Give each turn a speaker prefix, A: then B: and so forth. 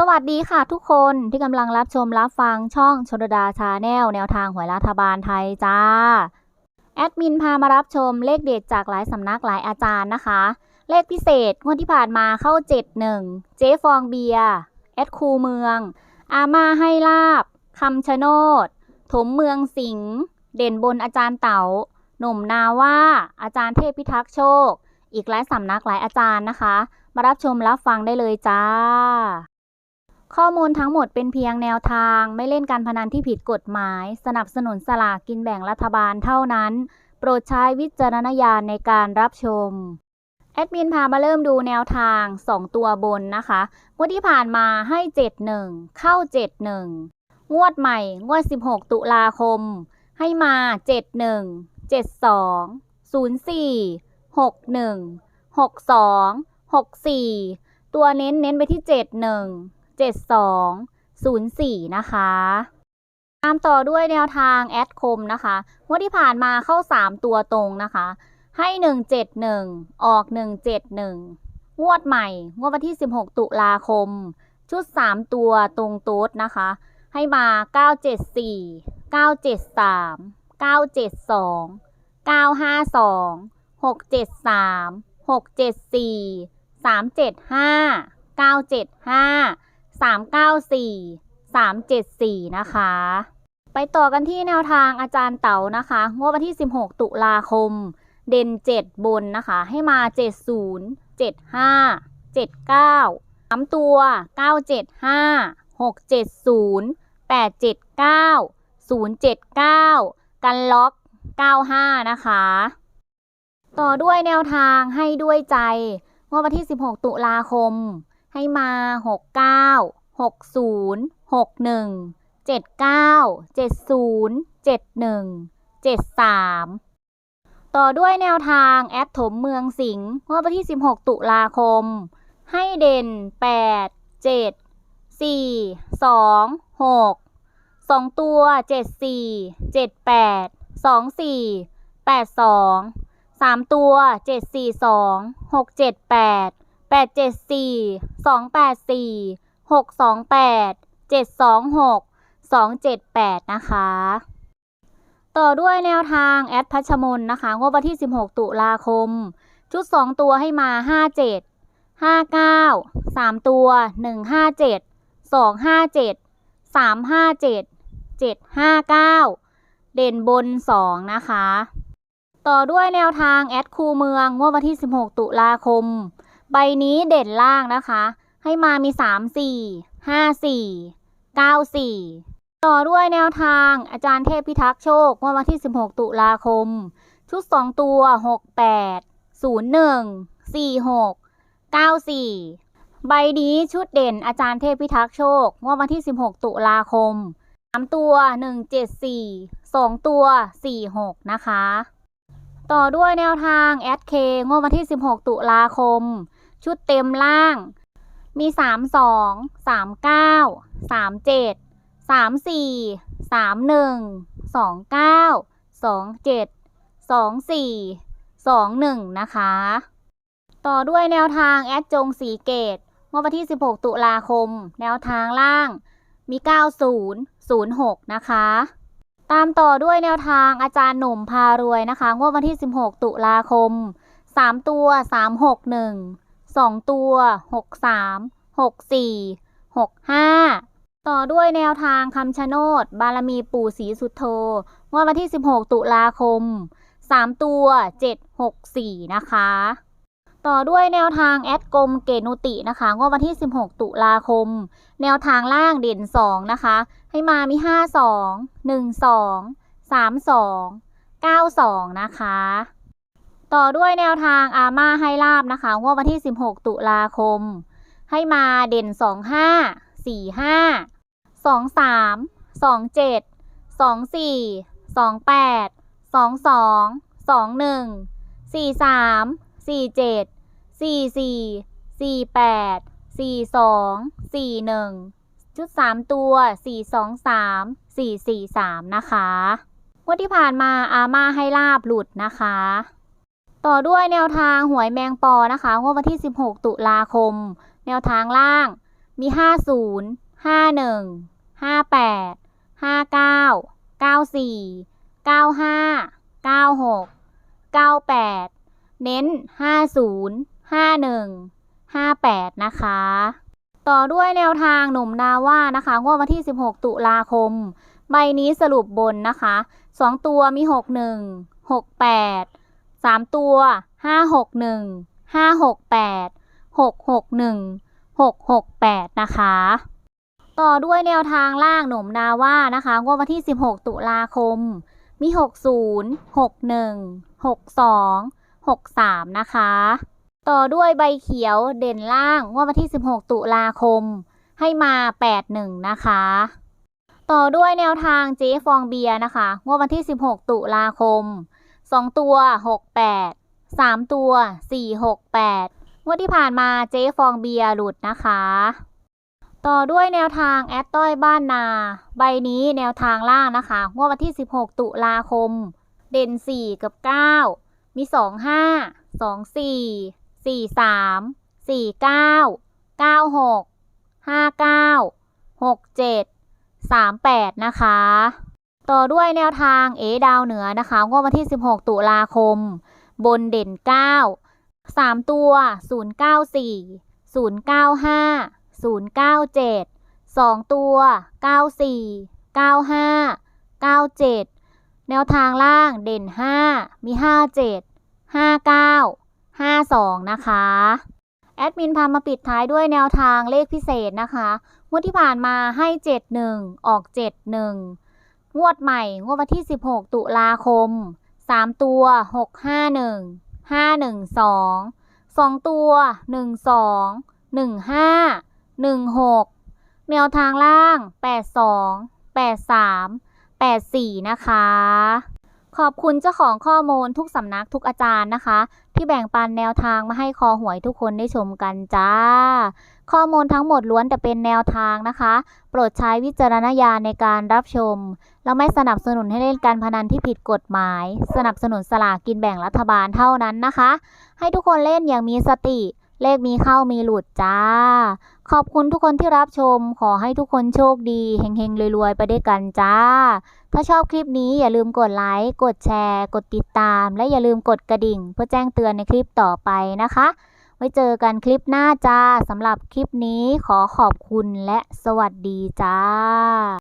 A: สวัสดีค่ะทุกคนที่กำลังรับชมรับฟังช่องชนดาชาแนลแนวทางหวยรัฐบาลไทยจ้า แอดมินพามารับชมเลขเด็ดจากหลายสำนักหลายอาจารย์นะคะ เลขพิเศษงวดที่ผ่านมาเข้า 71 เจ๊ฟองเบียแอดคูเมือง อาม่าให้ลาบคำชะโนด ถมเมืองสิงห์เด่นบนอาจารย์เต๋าหนุ่มนาว่าอาจารย์เทพพิทักษ์โชค อีกหลายสำนักหลายอาจารย์นะคะ มารับชมรับฟังได้เลยจ้า ข้อมูลทั้งหมดเป็นเพียงแนวทางไม่เล่นการพนันที่ผิดกฎหมาย สนับสนุนสลากกินแบ่งรัฐบาลเท่านั้น โปรดใช้วิจารณญาณในการรับชม แอดมินพามาเริ่มดูแนวทาง 2 ตัวบนนะคะงวดที่ผ่านมาให้ 71 เข้า 71 งวดใหม่ งวด 16 ตุลาคม ให้มา 71 72 04 61 62 64 ตัวเน้นเน้นไปที่ 71 72 04 นะคะตามต่อด้วยแนวทางแอดคมนะคะงวดที่ผ่านมาเข้า 3 ตัวตรงนะคะ ให้ 171 ออก 171 งวดใหม่ งวดวันที่ 16 ตุลาคม ชุด 3 ตัวตรงโต๊ดนะคะ ให้มา 974 973 972 952 673 674 375 975 394 374 นะคะ ไปต่อกันที่แนวทางอาจารย์เต๋านะคะงวดวันที่ 16 ตุลาคม เด่น 7 บนนะคะ ให้มา 70 75 79 3 ตัว 975 670 879 079 กันล็อก 95 นะคะ ต่อด้วยแนวทางให้ด้วยใจงวดวันที่ 16 ตุลาคม ให้มา 69 60 61 79 70 71 73 ต่อด้วยแนวทางแอดถมเมืองสิงห์งวดวันที่ 16 ตุลาคม ให้เด่น 8 7 4 2 6 2 ตัว 74 78 24 82 3 ตัว 7 4 2 6 7 8 แปดเจ็ดสี่สองแปดสี่หกสองแปดเจ็ดสองหกสองเจ็ดแปดนะคะ ต่อด้วยแนวทางแอดพัชมนนะคะ งบวันที่สิบหกตุลาคม ชุดสองตัวให้มาห้าเจ็ดห้าเก้าสามตัวหนึ่งห้าเจ็ดสองห้าเจ็ดสามห้าเจ็ดเจ็ดห้าเก้าเด่นบนสองนะคะ ต่อด้วยแนวทางแอดคูเมืองงบวันที่สิบหกตุลาคม ใบนี้เด่นล่างนะคะ ให้มามี 3 4 5 4 9 4 ต่อด้วยแนวทางอาจารย์เทพพิทักษ์โชคงวดวันที่ 16 ตุลาคม ชุด 2 ตัว 68 01 46 94 ใบนี้ชุดเด่นอาจารย์เทพพิทักษ์โชคงวดวันที่ 16 ตุลาคม 3 ตัว 174 2 ตัว 46 นะคะ ต่อด้วยแนวทางแอดเคงวดวันที่ 16 ตุลาคม ชุดเต็มล่าง มี 32 39 37 34 31 29 27 24 21 นะคะ ต่อด้วยแนวทางแอดจงสีเกตงวดวันที่ 16 ตุลาคม แนวทางล่างมี 90 06 นะคะ ตามต่อด้วยแนวทางอาจารย์หนุ่มพารวยนะคะงวดวันที่ 16 ตุลาคม 3 ตัว 361 2ตัว63 64 65ต่อด้วยแนวทางคำชะโนด บารมีปู่ศรีสุโธงวดวันที่ 16 ตุลาคม 3 ตัว 764 นะคะ ต่อด้วยแนวทางแอดกลมเกนุตินะคะงวดวันที่ 16 ตุลาคม แนวทางล่างเด่น 2 นะคะ ให้มามี 52 12 32 92 นะคะ ต่อด้วยแนวทางอาม่าให้ลาบนะคะงวดวันที่ 16 ตุลาคม ให้มาเด่น 25 45 23 27 24 28 22 21 43 47 44 48 42 41 ชุด 3 ตัว 423 443 นะคะงวดที่ผ่านมาอาม่าให้ลาบหลุดนะคะ ต่อด้วยแนวทางหวยแมงปอนะคะงวดวันที่ 16 ตุลาคม แนวทางล่างมีห้าศูนย์ห้าหนึ่งห้าแปดห้าเก้าเก้าสี่เก้าห้าเก้าหกเก้าแปดเน้นห้าศูนย์ห้าหนึ่งห้าแปดนะคะ ต่อด้วยแนวทางหนุ่มนาว่านะคะงวดวันที่ 16 ตุลาคม ใบนี้สรุปบนนะคะ 2 ตัวมี 61 68 3ตัว561 568 661 668นะคะ ต่อด้วยแนวทางล่างหนุ่มนาว่านะคะงวดวันที่16ตุลาคม มี60 61 62 63นะคะ ต่อด้วยใบเขียวเด่นล่างงวดวันที่16ตุลาคม ให้มา81นะคะต่อด้วยแนวทางเจ๊ฟองเบียร์นะคะงวดวันที่ 16 ตุลาคม 2 ตัว 68 3 ตัว 468 งวดที่ผ่านมาเจ๊ฟองเบียร์หลุดนะคะ ต่อด้วยแนวทางแอดต้อยบ้านนา ใบนี้แนวทางล่างนะคะ งวดวันที่ 16 ตุลาคม เด่น 4 กับ 9 มี 25 24 43 49 96 59 67 38 นะคะ ต่อด้วยแนวทางเอดาวเหนือนะคะงวดวันที่ 16 ตุลาคม บนเด่น 9 3 ตัว 094 095 097 2 ตัว 94 95 97 แนวทางล่างเด่น 5 มี 57 59 52 นะคะ แอดมินพามาปิดท้ายด้วยแนวทางเลขพิเศษนะคะงวดที่ผ่านมาให้ 71 ออก 71 งวดใหม่ งวดวันที่ 16 ตุลาคม 3 ตัว 651 512 2 ตัว 12 15 16 แนวทางล่าง 82 83 84 นะคะ ขอบคุณเจ้าของข้อมูลทุกสำนักทุกอาจารย์นะคะ ที่แบ่งปันแนวทางมาให้คอหวยทุกคนได้ชมกันจ้า ข้อมูลทั้งหมดล้วนแต่เป็นแนวทางนะคะ โปรดใช้วิจารณญาณในการรับชม เราไม่สนับสนุนให้เล่นการพนันที่ผิดกฎหมาย สนับสนุนสลากกินแบ่งรัฐบาลเท่านั้นนะคะ ให้ทุกคนเล่นอย่างมีสติ เลขมีเข้ามีหลุดจ้า ขอบคุณทุกคนที่รับชม ขอให้ทุกคนโชคดีเฮงๆรวยๆไปด้วยกันจ้า ถ้าชอบคลิปนี้อย่าลืมกดไลค์ กดแชร์ กดติดตาม และอย่าลืมกดกระดิ่ง เพื่อแจ้งเตือนในคลิปต่อไปนะคะ ไว้เจอกันคลิปหน้าจ้าสำหรับคลิปนี้ขอขอบคุณและสวัสดีจ้า